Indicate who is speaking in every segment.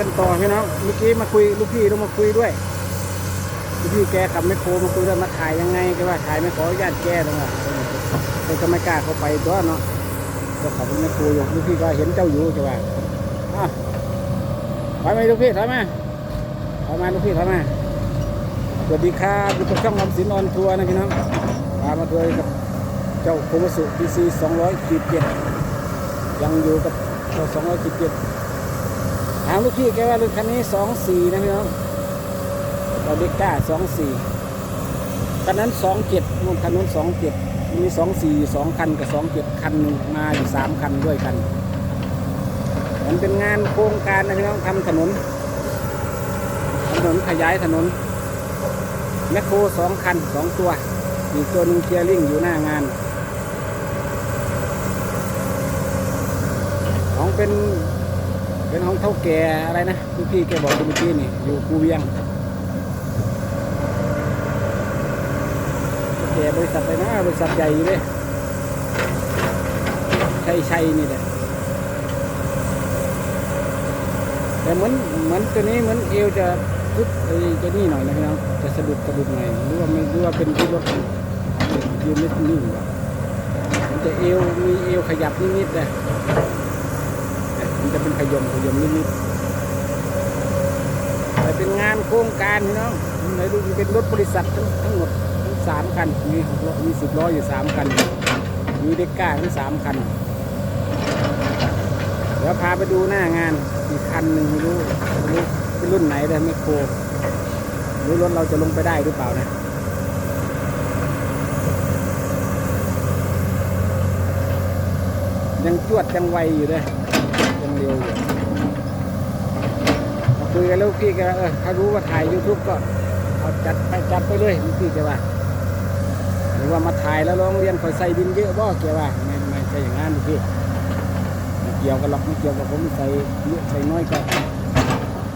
Speaker 1: กันต่อพี่น้องเมื่อกี้มาคุยลูกพี่ต้องมาคุยด้วยลูกพี่แกขับไม่โครมาคุยด้วยมาถ่ายยังไงก็ว่าถ่ายไม่ขออนุญาตแกตรงนั้นเขาก็ไม่กล้าเข้าไปตัวเนาะก็ขับไม่โครอยู่ลูกพี่ก็เห็นเจ้าอยู่ใช่ป่ะอะถอยมาลูกพี่ถอยมาถอยมาลูกพี่ถอยมาสวัสดีครับอยู่กับช่องลำสินออนทัวร์นะพี่น้องพามาทัวร์กับเจ้าโคมสุพีซีสองร้อยขีดเจ็ดยังอยู่กับเจ้าสองร้อยขีดเจ็ด ถามลูกพี่แกว่ารถคันนี้สองสี่นะพี่น้องเราเด็กก้าสองสี่คันนั้นสองเจ็ดนู่นคันนู้นสองเจ็ดมีสองสี่สองคันกับสองเจ็ดคันหนึ่งมาอยู่สามคันด้วยกัน มันเป็นงานโครงการนะพี่น้องทำถนน ถนนขยายถนนแมคโครสองคันสองตัวอีกตัวหนึ่งเคลียร์ลิงอยู่หน้างาน ของเป็น เป็นของเท่าแก่อะไรนะพี่พี่แกบอกเมื่อกี้นี่อยู่ภูเวียงแกบริษัทไรนะบริษัทใหญ่อยู่เลยชัยชัยนี่แหละแต่เหมือนเหมือนตัวนี้เหมือนเอวจะพุดไอ้จะนี่หน่อยนะพี่น้องจะสะดุดสะดุดหน่อยหรือว่าไม่รู้ว่าเป็นที่รถยืนนิดนิ่งว่ะมันจะเอวมีเอวขยับนิดๆเลย จะเป็นขยมขยมนิดๆแต่เป็นงานโครงการพี่น้องในรูปเป็นรถบริษัททั้งทั้งหมดทั้งสามคันมีหกล้อมีสิบล้ออยู่สามคัน มีเด็กก้าทั้งสามคัน เดี๋ยวพาไปดูหน้างานอีกคันหนึ่งไม่รู้รู้เป็นรุ่นไหนเลยไม่โครหรือรถเราจะลงไปได้หรือเปล่านะยังจวดยังไวอยู่เลย ยังเร็วอยู่คุยกันแล้วพี่แกเออถ้ารู้ว่าถ่าย YouTube ก็เอาจัดไปจัดไปเลยพี่แกว่าหรือว่ามาถ่ายแล้วร้องเรียนคอยใส่ดินเยอะบ่แกว่าไม่ไม่ใช่อย่างนั้นพี่ไม่เกี่ยวกันหรอกไม่เกี่ยวกับผมใส่เยอะใส่น้อยก็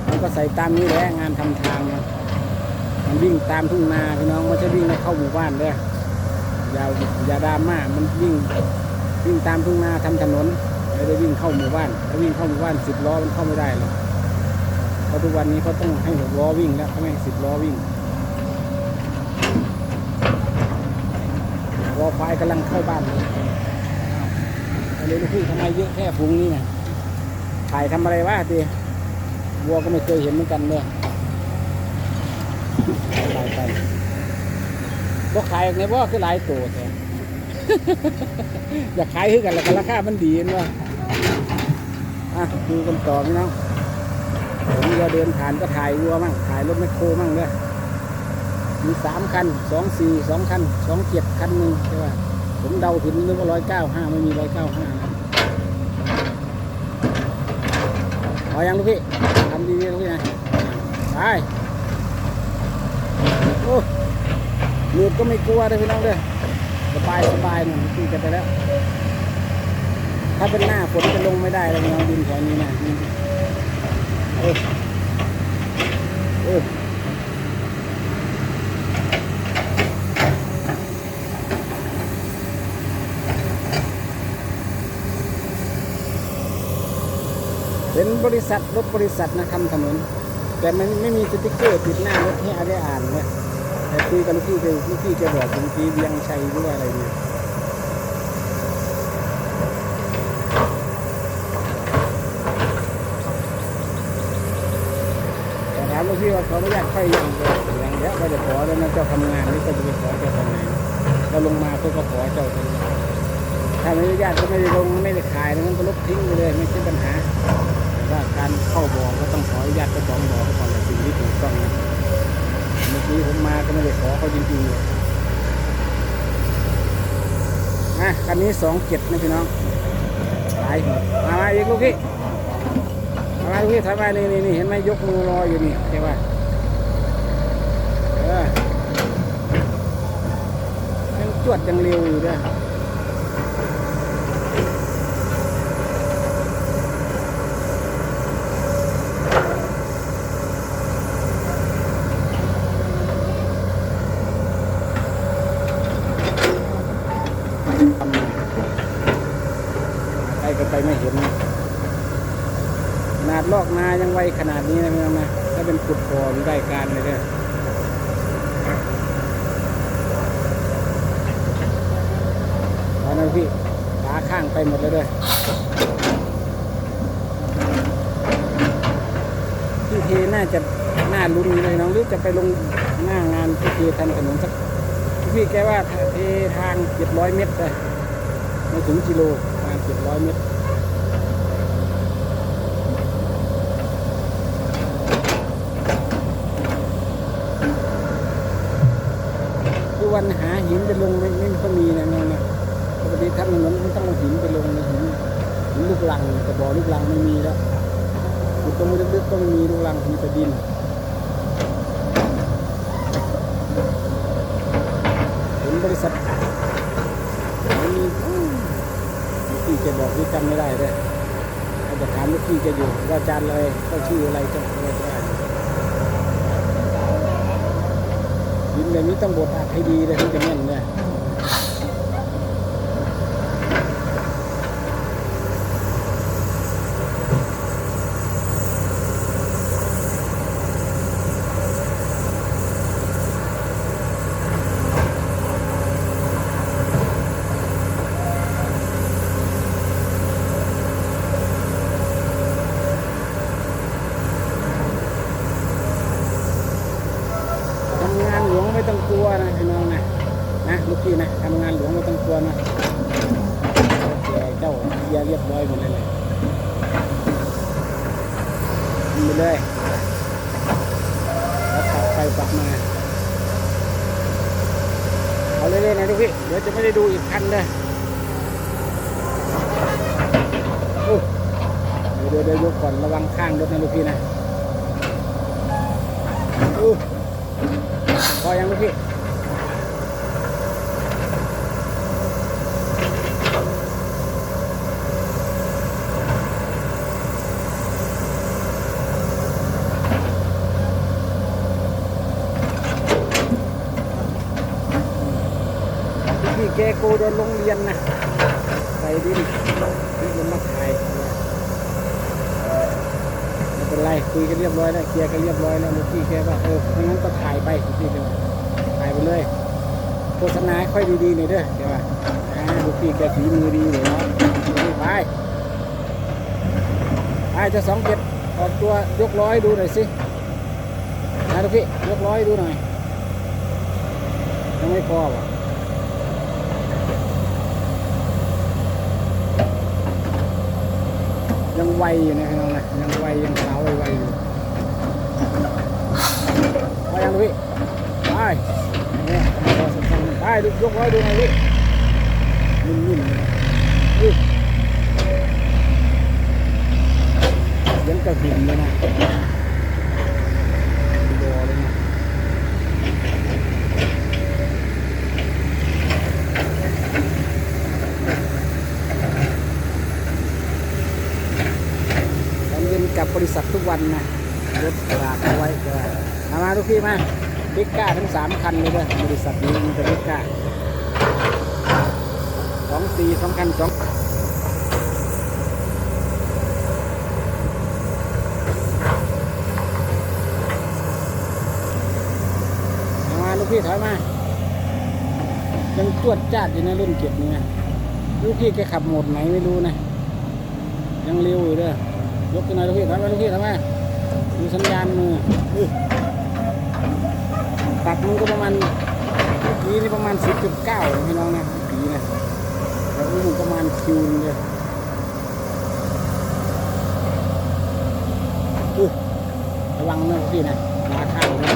Speaker 1: มันก็ใส่ตามนี้แหละงานทำทางนะมันวิ่งตามทุ่งนาพี่น้องม่ใช่วิ่งเข้าหมู่บ้านเด้ออย่าอย่าดราม่ามันวิ่งวิ่งตามทุ่งนาทำถนน ไม่ได้วิ่งเข้าหมู่บ้าน ถ้าวิ่งเข้าหมู่บ้านสิบล้อมันเข้าไม่ได้หรอกเพราะทุกวันนี้เขาต้องให้หกล้อวิ่งแล้วเขาไม่ให้สิบล้อวิ่งรอควายกำลังเข้าบ้านเลยอ้าวเลยลูกพี่ทำไมเยอะแค่ฝูงนี้นะถ่ายทำอะไรวะตีวัวก็ไม่เคยเห็นเหมือนกันเลยไปไปบ่ขายในบ่คือหลายตัวแท้อยากขายคือกันแล้วกันราคามันดีเนาะ อะดูกันต่อพี่น้องผมจะเดินผ่านก็ถ่ายวัวมั่งถ่ายรถแมคโครมั่งเลยมีสามคันสองสี่สองคันสองเจ็ดคันหนึ่งใช่ป่ะผมเดาถึงนึกว่าร้อยเก้าห้าไม่มีร้อยเก้าห้านะเอายังลูกพี่ทำดีๆลูกพี่นะไปโอ้หนืดก็ไม่กลัวเลยพี่น้องเด้อสบายสบายหน่อยตีกันไปแล้ว ถ้าเป็นหน้าฝนจะลงไม่ได้แล้วน้องดินแถวนี้นะเออเออเป็นบริษัทรถบริษัทนะทำถนน แต่มันไม่มีสติ๊กเกอร์ติดหน้ารถให้อาได้อ่านเลยแต่คุยกับลูกพี่ไปลูกพี่แกบอกบางทีเวียงชัยหรืออะไรเนี่ยแต่ถามลูกพี่ว่าขออนุญาตค่อยยังเยยังเดี๋ยวก็จะขอแล้วนะเจ้าทำงานนี่ก็จะไปขอเจ้าทำงานเราลงมาเพื่อก็ขอเจ้าทำงานถ้าไม่อนุญาตก็ไม่ได้ลงไม่ได้ขายนะมันก็ลบทิ้งไปเลยไม่ใช่ปัญหาแต่ว่าการเข้าบ่อก็ต้องขออนุญาตเจ้าของบ่อก่อนสิ่งที่ถูกต้องนะเมื่อกี้ผมมาก็ไม่ได้ขอเขาจริงๆเลยนะคันนี้สองเจ็ดนะพี่น้องไปมามาอีกลูกพี่ มามาลูกพี่ถอยมนี่นี่นี่เห็นไหมยกมือรออยู่นี่เห็นไหมเออยังจวดยังเร็วอยู่ด้วยทำใก ล้ก็ไปไม่เห็นขนาดลอกนายังไวขนาดนี้นะพี่น้องนะถ้าเป็นขุดบ่อได้การเลยเนี่ยตอนนั้นพี่ขาข้างไปหมดแล้วด้วยพี่เทน่าจะน่าลุ้นเลยน้องหรือจะไปลงหน้างานพี่เททำถนนสักพี่แกว่าเททางเจ็ดร้อยเมตรเลยไม่ถึงกิโลประมาณเจ็ดร้อยเมตร ทุกวัน หินไปลงไม่ไม่ค่อยมีนะน้องนะปกติทำถนนมันต้องเอาหินไปลงนะหินหินลูกลังแต่บ่อลูกลังไม่มีแล้วขุดตรงลึกๆก็ไม่มีลูกลังมีแต่ดินเห็นบริษัทไม่มีอู้ลูกพี่แกบอกที่จำไม่ได้เลยอาจจะถามลูกพี่แกอยู่ว่าอาจารย์อะไรก็ชื่ออะไรจะอะไร เนี่ยนี้ต้องบทอัดให้ดีเลยถึงจะแม่นเนี่ยทำงานหลวงไม่ต้องกลัวนะพี่น้องนะนะลูกพี่นะทำงานหลวงไม่ ตัวนะแกเจ้าเยียเรียบร้อยหมดเลยเลยไปเลยแล้วปักไปปักมา เอาเรื่อยๆนะลูกพี่ เดี๋ยวจะไม่ได้ดูอีกคันเลยเดี๋ยวเดี๋ยวยวยกก่อนระวังข้างรถนะลูกพี่นะอู้พอยังลูกพี่ แกโกโดนโรงเรียนนะใส่ดินนี่มันมาถ่ายไม่เป็นไรคุยกันเรียบร้อยแล้วเคลียร์กันเรียบร้อยแล้วลูกพี่แกว่าเออไม่งั้นก็ถ่ายไปลูกพี่เดียวถ่ายไปเลยโฆษณาค่อยดีๆหน่อยเด้อเดี๋ยวว่าอ่าลูกพี่แกฝีมือดีเลยเนาะไปไปจะสองเจ็ดออกตัวยกร้อยดูหน่อยสินะลูกพี่ยกร้อยดูหน่อยยังไม่พอวะ ยังไวอยู่นะพี่น้องนะยังไวยังสาวไวๆอยู่ไปยังดูพี่ไปเนี่ยพอสำคัญไปดูยกไว้ดูหน่อยพี่นิ่มๆนี่ยังกระหึ่มเลยนะดูเลยนะตอนเย็น กับบริษัททุกวันนะรถกระดาษเอาไว้เดี๋ยวเอามาทุกพี่มาพิกก้าทั้งสามคันเลยเด้อบริษัทนี้มีแต่พิกก้าสองสี่สองคันสองเอามาลูกพี่ถอยมา ยังจวดจ้าดอยู่ในะรุ่นเก็บนี่นะลูกพี่แกขับโหมดไหนไม่รู้นะ ยังเร็วอยู่เด้อ ยกขึ้นหน่อยลูกพี่ถอยมลูกพี่ถอยมาดูสัญญาณมือตักมันก็ประมาณเมื่อกี้นี่ประมาณ10.9พี่น้องนะเมื่อกี้นะแล้วนี่มันประมาณคิวนึงเลยอือระวังนะลูกพี่นะมาข้างนะ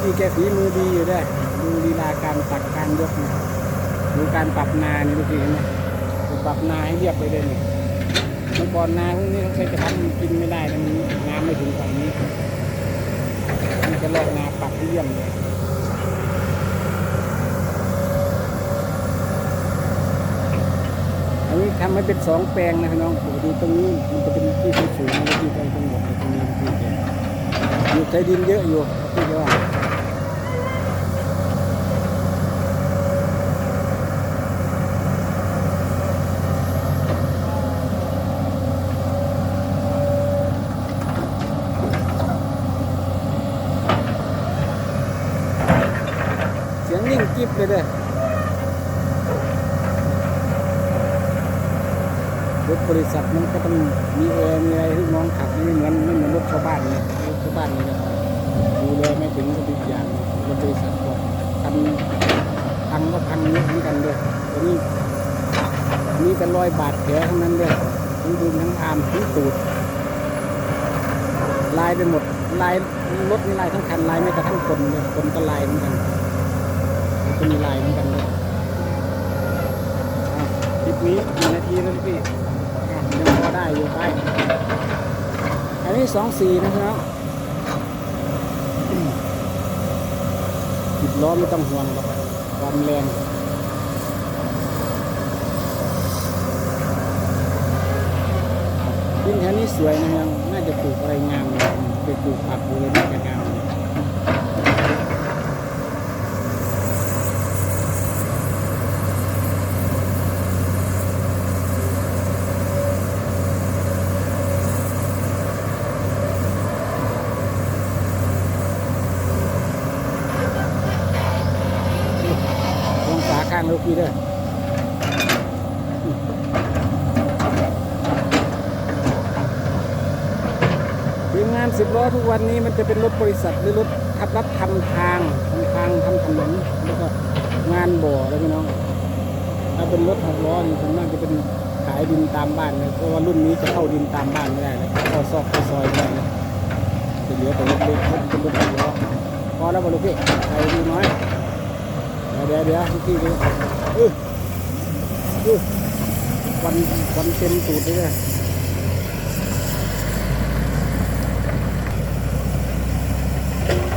Speaker 1: พี่แกฝีมือดีอยู่ได้ ดูลีลาการตักการยกนะดูการปรับนานี่ลูกพี่เห็นไหมปรับนาให้เรียบไปเลยนี่เมื่อก่อนนาพวกนี้ต้องใช้กระทันกินไม่ได้นะมันน้ำไม่ถึงฝั่งนี้มันจะลอกนาปรับให้เยี่ยมเลยอันนี้ทำให้เป็นสองแปลงนะพี่น้องปกติตรงนี้มันจะเป็นที่สูงๆนะที่ตรงตรงหมดตรงนี้ที่แกอยู่ใช้ดินเยอะอยู่ที่ว่าอ กิ๊บเลยเด้อรถบริษัทมันก็ต้องมีแอร์มีอะไรให้น้องขับไม่เหมือนไม่เหมือนรถชาวบ้านเนี่ยรถชาวบ้านนี่นะดูแลไม่ถึงก็เป็นอย่างรถบริษัทก็พันพังก็พังเยอะเหมือนกันเลยตัวนี้มีแต่รอยบาดแผลทั้งนั้นเลยทั้งดุมทั้งอามทั้งตูดลายไปหมดลายรถนี่ลายทั้งคันลายไม่กระทั่งคนเลยคนก็ลายเหมือนกัน ก็มีลายเหมือนกันเลยอะคลิปนี้กี่นาทีแล้วพี่อะยังพอได้อยู่ไปอันนี้สองสี่นะครับอืมติดล้อไม่ต้องห่วงหรอกความแรงดินแถวนี้สวยนะครับน่าจะปลูกอะไรงามเลยไปปลูกผักปลูกอะไรน่าจะงามเลยลองฝาข้างแล้วพี่เด้ทีมงานสิบล้อทุกวันนี้มันจะเป็นรถบริษัทหรือรถขับรับทำทางทำทางทำถนนแล้วก็งานบ่อแล้วพี่น้อง ถ้าเป็นรถหกล้อนี่ผมน่าจะเป็นขายดินตามบ้านเลยเพราะว่ารุ่นนี้จะเข้าดินตามบ้านไม่ได้เลยเข้าซอกเข้าซอยไม่ได้เลยจะเหลือแต่รถเล็กรถเป็นรถหกล้อพอแล้วบอลูกพี่ใส่ดีน้อย ดี๋ยวเดี๋ยวเดี๋ยวพี่ดูเออเออวันวันเต็มตูดเลย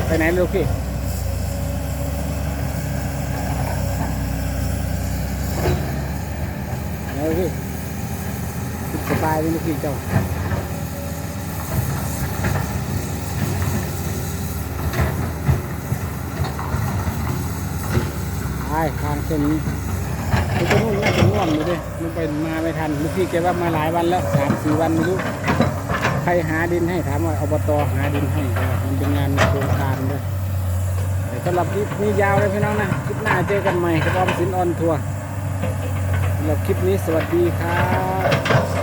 Speaker 1: ไปไหนลูกพี่ไหนลูกพี่สุขสบายเลยลูกพี่เจ้าไปทาง เส้นนี้มันจะนุ่นน่าจะน่วมอยู่ดิมันไปมาไม่ทันลูกพี่แกว่ามาหลายวันแล้วสามสี่วันไม่รู้ใครหาดินให้ถามว่าอบตหาดินให้มันเป็นงานโครงการด้วยสำหรับคลิปนี้ยาวเลยพี่น้องนะคลิปหน้าเจอกันใหม่กับออมสินออนทัวร์สำหรับคลิปนี้สวัสดีครับ